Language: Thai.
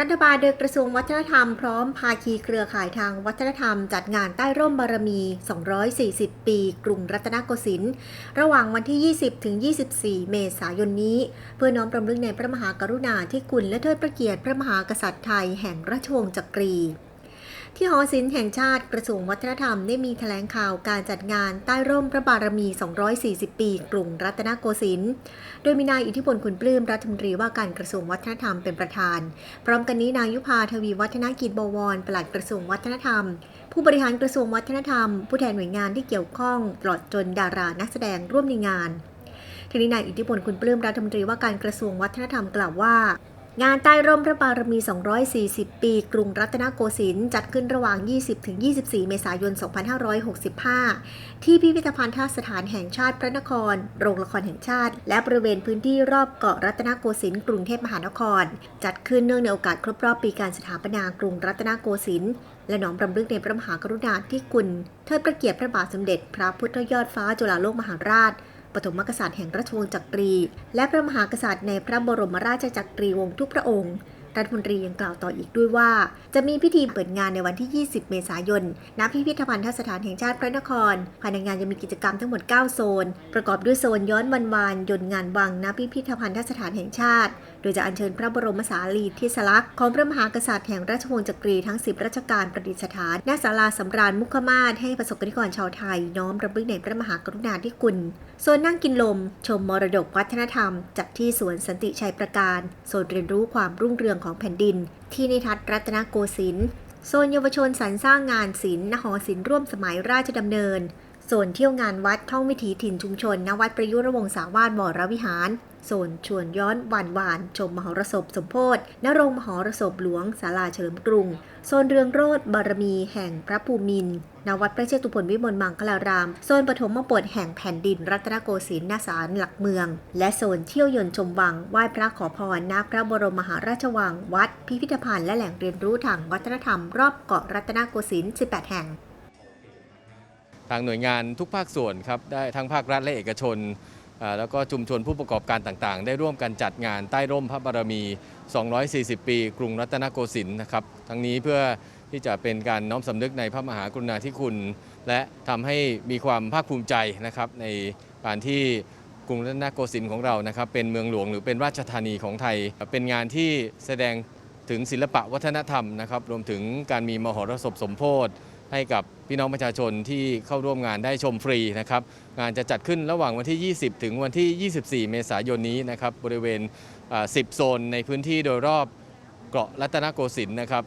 รัฐบาลโดยกระทรวงวัฒนธรรมพร้อมภาคีเครือข่ายทางวัฒนธรรม จัดงานใต้ร่มบารมี 240 ปี กรุงรัตนโกสินทร์ระหว่างวันที่ 20 ถึง 24 เมษายนนี้ เพื่อน้อมรำลึกในพระมหากรุณาธิคุณและเทิดพระเกียรติพระมหากษัตริย์ไทยแห่งราชวงศ์จักรี ที่หอศิลป์แห่งชาติกระทรวงวัฒนธรรมได้มีแถลงข่าวการจัดงานใต้ร่มพระบารมี 240 ปี กรุงรัตนโกสินทร์ โดยมีนายอิทธิพลคุณปลื้มรัฐมนตรีว่าการกระทรวงวัฒนธรรมเป็นประธาน พร้อมกันนี้นายยุพาทวีวัฒนกิจบวรปลัดกระทรวงวัฒนธรรม ผู้บริหารกระทรวงวัฒนธรรม ผู้แทนหน่วยงานที่เกี่ยวข้องตลอดจนดารานักแสดงร่วมในงานทีนี้นายอิทธิพลคุณปลื้มรัฐมนตรีว่าการกระทรวงวัฒนธรรมกล่าวว่า งานใต้ร่มพระบารมี 240 ปี กรุงรัตนโกสินทร์จัดขึ้นระหว่าง 20-24 เมษายน 2565 ที่พิพิธภัณฑ์สถานแห่งชาติพระนคร โรงละครแห่งชาติ และบริเวณพื้นที่รอบเกาะรัตนโกสินทร์กรุงเทพมหานคร จัดขึ้นเนื่องในโอกาสครบรอบปีการสถาปนากรุงรัตนโกสินทร์และน้อมรำลึกในพระมหากรุณาธิคุณ เทิดพระเกียรติพระบาทสมเด็จ พระพุทธยอดฟ้าจุฬาโลกมหาราช ปฐมกษัตริย์แห่งราชวงศ์จักรี และพระมหากษัตริย์ในพระบรมราชจักรีวงศ์ทุกพระองค์ รัฐมนตรียังกล่าวต่ออีกด้วยว่า จะมีพิธีเปิดงานในวันที่ 20 เมษายน ณ พิพิธภัณฑสถานแห่งชาติพระนคร ภายในงานจะมีกิจกรรมทั้งหมด 9 โซน ประกอบด้วยโซนย้อนวันวานยนต์งานวัง ณ พิพิธภัณฑสถานแห่งชาติ โดยจะอัญเชิญพระบรมสารีริสลักษณ์ของพระมหากษัตริย์แห่งราชวงศ์จักรีทั้ง 10 รัชกาลประดิษฐานณศาลาสำราญมุขมาศให้ประสบกนิกรชาวไทย น้อมรำลึกในพระมหากรุณาธิคุณ โซนนั่งกินลม ชมมรดกวัฒนธรรม จัดที่สวนสันติชัยประการ โซนเรียนรู้ความรุ่งเรืองของแผ่นดิน ที่นิทัศรัตนโกสินทร์โซนเยาวชนสรรสร้างงานศิลป์นหอศิลป์ร่วมสมัยราชดำเนิน โซนเที่ยวงานวัดท่องวิถีถิ่นชุมชน ณ วัดประยุรวงศาวาสวรวิหาร โซนชวนย้อนหวานหวานชมมหรสพสมโพธิณโรงมหรสพหลวงศาลาเฉลิมกรุง โซนเรืองโรดบารมีแห่งพระภูมินณวัดพระเชตุพนวิมลมังคลาราม โซนปฐมบทแห่งแผ่นดินรัตนโกสินทร์ณศาลหลักเมือง และโซนเที่ยวยนชมวัง ไหว้พระขอพรณพระบรมมหาราชวัง วัด พิพิธภัณฑ์และแหล่งเรียนรู้ทางวัฒนธรรม รอบเกาะรัตนโกสินทร์ 18 แห่ง ทางหน่วยงานทุกภาคส่วนครับได้ทั้งภาครัฐและเอกชน แล้วก็ชุมชนผู้ประกอบการต่างๆ ได้ร่วมกันจัดงานใต้ร่มพระบารมี 240 ปี กรุงรัตนโกสินทร์นะครับ ทั้งนี้เพื่อที่จะเป็นการน้อมสำนึกในพระมหากรุณาธิคุณ และทำให้มีความภาคภูมิใจนะครับในการที่กรุงรัตนโกสินทร์ของเรานะครับ เป็นเมืองหลวงหรือเป็นราชธานีของไทย เป็นงานที่แสดงถึงศิลปะวัฒนธรรมนะครับ รวมถึงการมีมหรสพสมโพธิ ให้กับพี่น้องประชาชนที่เข้าร่วมงานได้ชมฟรีนะครับงานจะจัดขึ้นระหว่างวันที่ 20 ถึงวันที่ 24 เมษายนนี้นะครับบริเวณ 10 โซนในพื้นที่โดยรอบเกาะรัตนโกสินทร์นะครับ